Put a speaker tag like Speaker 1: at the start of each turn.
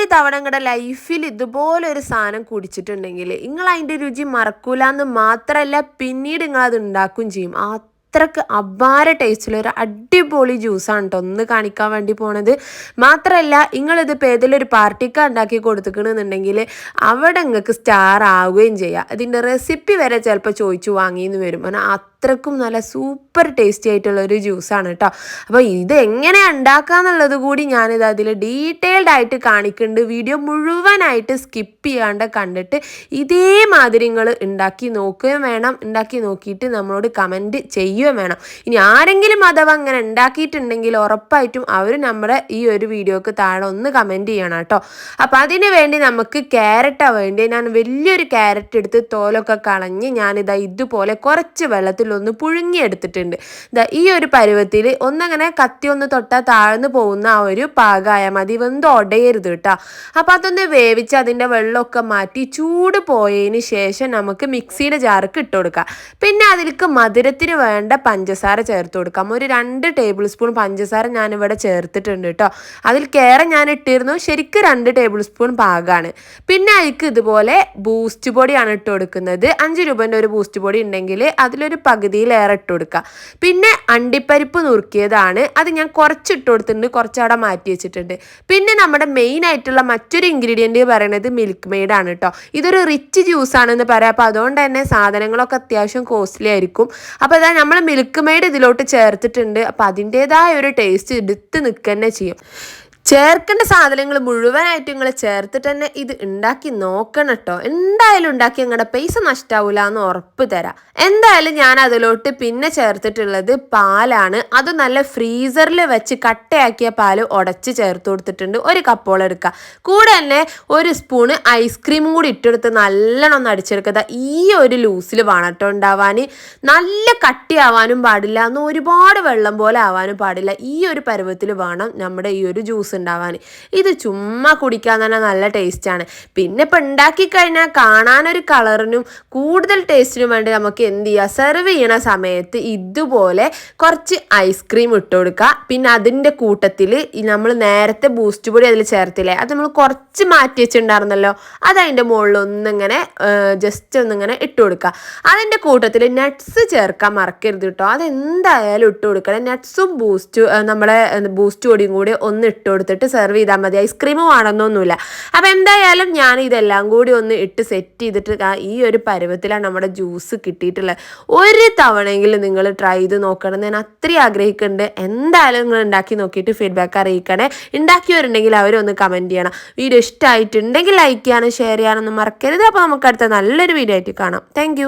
Speaker 1: ഒരു തവണ നിങ്ങളുടെ ലൈഫിൽ ഇതുപോലൊരു സാധനം കുടിച്ചിട്ടുണ്ടെങ്കിൽ നിങ്ങൾ അതിന്റെ രുചി മറക്കൂല എന്ന് മാത്രമല്ല പിന്നീട് നിങ്ങൾ അത് ഉണ്ടാക്കുകയും ചെയ്യും. അത്രയ്ക്ക് അപാര ടേസ്റ്റിൽ ഒരു അടിപൊളി ജ്യൂസാണ് കേട്ടോ ഒന്ന് കാണിക്കാൻ വേണ്ടി പോണത്. മാത്രമല്ല നിങ്ങളിതിപ്പോൾ ഏതെങ്കിലും ഒരു പാർട്ടിക്ക് ഉണ്ടാക്കി കൊടുത്തിക്കണമെന്നുണ്ടെങ്കിൽ അവിടെ നിങ്ങൾക്ക് സ്റ്റാർ ആവുകയും ചെയ്യാം. അതിന്റെ റെസിപ്പി വരെ ചിലപ്പോൾ ചോദിച്ചു വാങ്ങിയെന്ന് വരും. കാരണം അത്രക്കും നല്ല സൂപ്പർ ടേസ്റ്റി ആയിട്ടുള്ള ഒരു ജ്യൂസാണ് കേട്ടോ. അപ്പോൾ ഇത് എങ്ങനെ ഉണ്ടാക്കാന്നുള്ളത് കൂടി ഞാനിത് അതിൽ ഡീറ്റെയിൽഡ് ആയിട്ട് കാണിക്കുന്നുണ്ട്. വീഡിയോ മുഴുവനായിട്ട് സ്കിപ്പ് ചെയ്യാണ്ട് കണ്ടിട്ട് ഇതേമാതിരി നിങ്ങൾ ഉണ്ടാക്കി നോക്കുകയും വേണം. ഉണ്ടാക്കി നോക്കിയിട്ട് നമ്മളോട് കമന്റ് ചെയ്യുകയും വേണം. ഇനി ആരെങ്കിലും അഥവാ അങ്ങനെ ഉണ്ടാക്കിയിട്ടുണ്ടെങ്കിൽ ഉറപ്പായിട്ടും അവർ നമ്മുടെ ഈ ഒരു വീഡിയോക്ക് താഴെ ഒന്ന് കമന്റ് ചെയ്യണം കേട്ടോ. അപ്പോൾ അതിന് വേണ്ടി നമുക്ക് ക്യാരറ്റാണ് വേണ്ടി ഞാൻ വലിയൊരു ക്യാരറ്റ് എടുത്ത് തോലൊക്കെ കളഞ്ഞ് ഞാനിതാ ഇതുപോലെ കുറച്ച് വെള്ളത്തിൽ ഒന്ന് പുഴുങ്ങിയെടുത്തിട്ടുണ്ട്. ഈ ഒരു പരുവത്തിൽ ഒന്നങ്ങനെ കത്തി ഒന്ന് തൊട്ടാൽ താഴ്ന്നു പോകുന്ന ആ ഒരു പാകമായാൽ മതി. വെന്ത് ഉടയരുത് കേട്ടോ. അപ്പോൾ അതൊന്ന് വേവിച്ച് അതിന്റെ വെള്ളമൊക്കെ മാറ്റി ചൂട് പോയതിന് ശേഷം നമുക്ക് മിക്സിയുടെ ജാർക്ക് ഇട്ട് കൊടുക്കാം. പിന്നെ അതിലേക്ക് മധുരത്തിന് വേണ്ട പഞ്ചസാര ചേർത്ത് കൊടുക്കാം. ഒരു രണ്ട് ടേബിൾ സ്പൂൺ പഞ്ചസാര ഞാനിവിടെ ചേർത്തിട്ടുണ്ട് കേട്ടോ. അതിൽ കയറെ ഞാൻ ഇട്ടിരുന്നു ശരിക്കും രണ്ട് ടേബിൾ സ്പൂൺ പാകമാണ് പിന്നെ അതിലേക്ക് ഇതുപോലെ ബൂസ്റ്റ് പൊടിയാണ് ഇട്ട് കൊടുക്കുന്നത്. അഞ്ച് രൂപന്റെ ഒരു ബൂസ്റ്റ് പൊടി ഉണ്ടെങ്കിൽ അതിലൊരു പകുതിയിലേറെ ഇട്ട് കൊടുക്കുക പിന്നെ അണ്ടിപ്പരിപ്പ് നുറുക്കിയതാണ്. അത് ഞാൻ കുറച്ച് ഇട്ട് കൊടുത്തിട്ടുണ്ട്. കുറച്ച് അവിടെ മാറ്റി വെച്ചിട്ടുണ്ട്. പിന്നെ നമ്മുടെ മെയിൻ ആയിട്ടുള്ള മറ്റൊരു ഇൻഗ്രീഡിയന്റ് പറയുന്നത് മിൽക്ക് മെയ്ഡ് ആണ് കേട്ടോ ഇതൊരു റിച്ച് ജ്യൂസ് ആണെന്ന് പറയാം. അപ്പോൾ അതുകൊണ്ട് തന്നെ സാധനങ്ങളൊക്കെ അത്യാവശ്യം കോസ്റ്റ്ലി ആയിരിക്കും. അപ്പോൾ അതാ നമ്മൾ മിൽക്ക് മെയ്ഡ് ഇതിലോട്ട് ചേർത്തിട്ടുണ്ട്. അപ്പോൾ അതിന്റെതായ ഒരു ടേസ്റ്റ് എടുത്ത് നിൽക്കുക തന്നെ ചെയ്യും. ചേർക്കേണ്ട സാധനങ്ങൾ മുഴുവനായിട്ട് നിങ്ങൾ ചേർത്തിട്ട് തന്നെ ഇത് ഉണ്ടാക്കി നോക്കണം കേട്ടോ എന്തായാലും ഉണ്ടാക്കി നിങ്ങളുടെ പൈസ നഷ്ടാവൂല എന്ന് ഉറപ്പ് തരാം. എന്തായാലും ഞാൻ അതിലോട്ട് പിന്നെ ചേർത്തിട്ടുള്ളത് പാലാണ്. അത് നല്ല ഫ്രീസറിൽ വെച്ച് കട്ടയാക്കിയ പാൽ ഉടച്ച് ചേർത്ത് കൊടുത്തിട്ടുണ്ട്. ഒരു കപ്പോളം എടുക്കുക കൂടെ തന്നെ ഒരു സ്പൂണ് ഐസ്ക്രീമും കൂടി ഇട്ടെടുത്ത് നല്ലോണം അടിച്ചെടുക്കുക ഈ ഒരു ലൂസിൽ വേണം ഉണ്ടാവാൻ നല്ല കട്ടിയാവാനും പാടില്ല. എന്ന് ഒരുപാട് വെള്ളം പോലെ ആവാനും പാടില്ല. ഈ ഒരു പരുവത്തിൽ വേണം നമ്മുടെ ഈ ഒരു ജ്യൂസ് ഉണ്ടാവാൻ. ഇത് ചുമ്മാ കുടിക്കാൻ തന്നെ നല്ല ടേസ്റ്റാണ് പിന്നെ ഇപ്പം ഉണ്ടാക്കി കഴിഞ്ഞാൽ കാണാനൊരു കളറിനും കൂടുതൽ ടേസ്റ്റിനും വേണ്ടി നമുക്ക് എന്ത് ചെയ്യുക സെർവ് ചെയ്യണ സമയത്ത് ഇതുപോലെ കുറച്ച് ഐസ്ക്രീം ഇട്ട് കൊടുക്കുക. പിന്നെ അതിന്റെ കൂട്ടത്തിൽ നമ്മൾ നേരത്തെ ബൂസ്റ്റ് പൊടി അതിൽ ചേർത്തില്ലേ? അത് നമ്മൾ കുറച്ച് മാറ്റി വെച്ചിട്ടുണ്ടായിരുന്നല്ലോ? അത് അതിന്റെ മുകളിൽ ഒന്നിങ്ങനെ ജസ്റ്റ് ഒന്നിങ്ങനെ ഇട്ട് കൊടുക്കുക. അതിന്റെ കൂട്ടത്തിൽ നട്ട്സ് ചേർക്കാൻ മറക്കരുത് കേട്ടോ അതെന്തായാലും ഇട്ട് കൊടുക്കണം. നട്ട്സും ബൂസ്റ്റ് നമ്മുടെ ബൂസ്റ്റ് പൊടിയും കൂടി ഒന്ന് ഇട്ട് കൊടുത്തിട്ട് സെർവ് ചെയ്താൽ മതി. ഐസ്ക്രീമും വേണമെന്നൊന്നുമില്ല അപ്പോൾ എന്തായാലും ഞാൻ ഇതെല്ലാം കൂടി ഒന്ന് ഇട്ട് സെറ്റ് ചെയ്തിട്ട് ഈ ഒരു പരുവത്തിലാണ് നമ്മുടെ ജ്യൂസ് കിട്ടിയിട്ടുള്ളത്. ഒരു തവണയെങ്കിലും നിങ്ങൾ ട്രൈ ചെയ്ത് നോക്കണം ഞാൻ അത്രയും ആഗ്രഹിക്കുന്നുണ്ട്. എന്തായാലും നിങ്ങൾ ഉണ്ടാക്കി നോക്കിയിട്ട് ഫീഡ്ബാക്ക് അറിയിക്കണേ. ഉണ്ടാക്കിയവരുണ്ടെങ്കിൽ അവരൊന്ന് കമന്റ് ചെയ്യണം. വീഡിയോ ഇഷ്ടമായിട്ടുണ്ടെങ്കിൽ ലൈക്ക് ചെയ്യാനും ഷെയർ ചെയ്യാനൊന്നും മറക്കരുത്. അപ്പോൾ നമുക്ക് അടുത്ത നല്ലൊരു വീഡിയോ ആയിട്ട് കാണാം. താങ്ക്